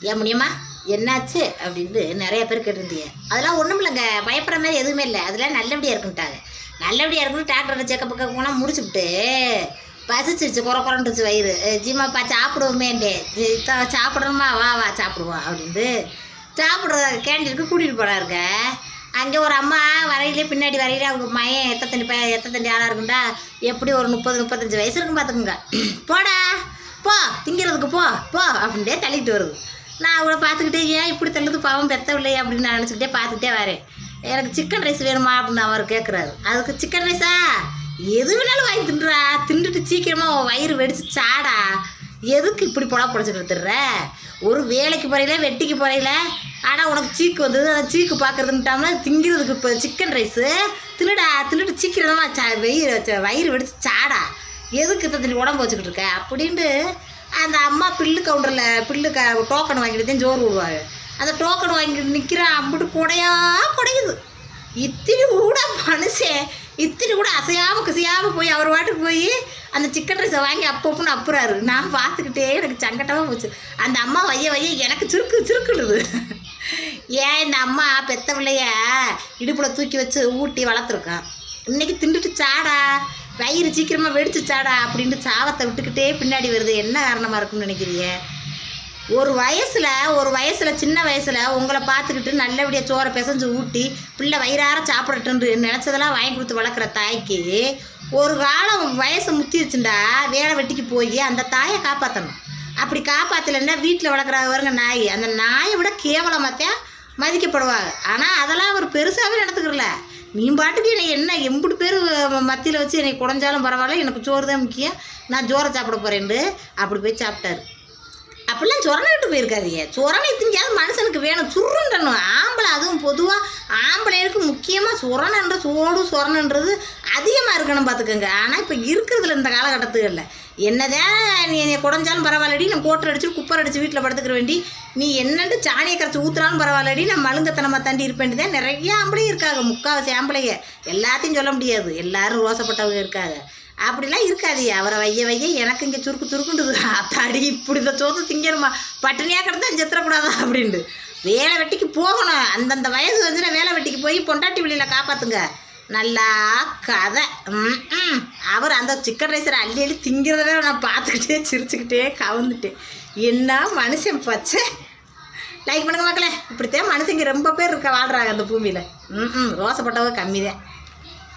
ஏன் முடியுமா என்னாச்சு? அப்படின்ட்டு நிறைய பேர் கேட்டிருந்தீங்க. அதெல்லாம் ஒன்றும் இல்லைங்க. பயப்படுற மாதிரி எதுவுமே இல்லை. அதெல்லாம் நல்லபடியாக இருக்குன்ட்டாங்க நல்லபடியாக இருக்குன்னு டாக்டர் செக்கப் போனால் முடிச்சுவிட்டு பசிச்சிருச்சு குறை குறண்டுச்சு வயிறு. அஹ் ஜிம்மாப்பா சாப்பிடுவோமேண்டே சாப்பிடணுமா? வா வா சாப்பிடுவோம் அப்படின்ட்டு. சாப்பிட்ற கேண்டீனுக்கு கூட்டிகிட்டு போகிறாருங்க அங்கே ஒரு அம்மா வரையிலே பின்னாடி வரையில அவங்க மயன் எத்தத்தஞ்சு ப எத்தத்தஞ்சு ஆளாக இருக்குண்டா எப்படி ஒரு முப்பது முப்பத்தஞ்சு வயசு இருக்கும் பார்த்துக்குங்க. போடா. போ. திங்கிறதுக்கு போ. போ. அப்படின்ட்டே தள்ளிட்டு வருது. நான் அவளை பார்த்துக்கிட்டே ஏன் இப்படி தள்ளுது? பாவம் பெத்தவில்லையே அப்படின்னு நான் நினச்சிக்கிட்டே பார்த்துக்கிட்டே வரேன். எனக்கு சிக்கன் ரைஸ் வேணுமா? அப்படின்னு அவர் கேட்குறாரு அதுக்கு சிக்கன் ரைஸா எது வேணாலும் வாங்கி தின்றா? தின்றுட்டு சீக்கிரமாக உன் வயிறு வெடிச்சு சாடா? எதுக்கு இப்படி பொழா பிடிச்சிட்டு திடுற ஒரு வேலைக்கு போறையில வெட்டிக்கு போறையில ஆனால் உனக்கு சீக்கு வந்தது அந்த சீக்கு பார்க்கறதுன்ட்டாம திங்கிறதுக்கு இப்போ சிக்கன் ரைஸு தின்னுடா? தின்னுட்டு சீக்கிரமா சா வயிறு வச்ச வயிறு வெடிச்சு சாடா? எதுக்கு இத்தனை உடம்பு வச்சுக்கிட்டு இருக்க? அப்படின்ட்டு அந்த அம்மா பில்லு கவுண்டரில் பில்லு க டோக்கன் வாங்கிட்டு தான் ஜோறு விடுவாங்க. அந்த டோக்கன் வாங்கிட்டு நிற்கிறான் அம்பிட்டு குடையா குடையுது. இத்தினி கூட மனுஷன் இத்தினி கூட அசையாமல் கசையாம போய் அவர் வாட்டுக்கு போய் அந்த சிக்கன் ரைஸை வாங்கி அப்பப்போன்னு அப்புறாரு. நான் பார்த்துக்கிட்டே எனக்கு சங்கட்டமாக போச்சு. அந்த அம்மா வைய வைய எனக்கு சுருக்கு சுருக்குடுது ஏன் இந்த அம்மா பெத்த பிள்ளைய இடுப்பில் தூக்கி வச்சு ஊட்டி வளர்த்துருக்கான் இன்றைக்கி திண்டுட்டு சாடா. வயிறு சீக்கிரமாக வெடிச்சுச்சாடா அப்படின்ட்டு சாவத்தை விட்டுக்கிட்டே பின்னாடி வருது. என்ன காரணமாக இருக்கும்னு நினைக்கிறீங்க? ஒரு வயசில் ஒரு வயசில் சின்ன வயசில் உங்களை பார்த்துக்கிட்டு நல்லபடியாக சோறை பிசைஞ்சு ஊட்டி பிள்ளை வயிறார சாப்பிடட்டுன்னு நினச்சதெல்லாம் வாங்கி கொடுத்து வளர்க்குற தாய்க்கு ஒரு காலம் வயசு முத்திருச்சுண்டா வேலை வெட்டிக்கு போய் அந்த தாயை காப்பாற்றணும் அப்படி காப்பாற்றலைன்னா வீட்டில் வளர்க்குற வருங்க நாய். அந்த நாயை விட கேவலமாத்தான் மதிக்கப்படுவாங்க. ஆனால் அதெல்லாம் அவர் பெருசாகவே நடத்துக்கிறல நீ பாட்டுக்கு என்னை என்ன எம்புட்டு பேர் மத்தியில் வச்சு என்னை குடஞ்சாலும் பரவாயில்ல எனக்கு சோறு தான் முக்கியம். நான் ஜோரை சாப்பிட போகிறேன்ட்டு அப்படி போய் சாப்பிட்டாரு. அப்படிலாம் சொரணிட்டு போயிருக்காதீங்க. சொரணை திங்காது மனுஷனுக்கு வேணும். சுருண்டணும். ஆம்பளை அதுவும் பொதுவாக ஆம்பளைகளுக்கு முக்கியமாக சுரணன்ற சோடு சொரணன்றது அதிகமாக இருக்கணும் பார்த்துக்கோங்க. ஆனால் இப்போ இருக்கிறதுல இந்த காலகட்டத்துகளில் என்னதான் நீ என்னை குடஞ்சாலும் பரவாயில்லடி நான் கோட்டர் அடிச்சு குப்பர் அடிச்சு வீட்டில் படுத்துக்கிற வேண்டி நீ என்னென்று சாணியை கரைச்சி ஊற்றுறாலும் பரவாயில்லடி நான் மழுங்கத்தனமாக தாண்டி இருப்பேன் தான் நிறைய ஆம்பளையும் இருக்காங்க. முக்கால்வாசி ஆம்பளைங்க. எல்லாத்தையும் சொல்ல முடியாது. எல்லாரும் ரோசப்பட்டவங்க இருக்காங்க. அப்படிலாம் இருக்காது. அவரை வைய வைய எனக்கு இங்கே சுருக்கு சுருக்குன்றது. அத்தாடி இப்படி இந்த சோத்து திங்கணுமா? பட்டினியாக கிடந்தா செத்துறக்கூடாதா? அப்படின்ட்டு வேலை வெட்டிக்கு போகணும். அந்தந்த வயசு வந்துன்னா வேலை வெட்டிக்கு போய் பொண்டாட்டி வெளியில் காப்பாற்றுங்க நல்லா கதை. ம், ம். அவர் அந்த சிக்கன் ரைஸரை அள்ளி அள்ளி திங்கிறதவே நான் பார்த்துக்கிட்டே சிரிச்சுக்கிட்டே கவுந்துட்டேன் என்ன மனுஷன் பச்சை. லைக் பண்ணுங்க மக்களே. இப்படித்தான் மனுஷங்க ரொம்ப பேர் இருக்க வாழ்கிறாங்க அந்த பூமியில். ம் ம். ரோசப்பட்டவங்க கம்மி தான்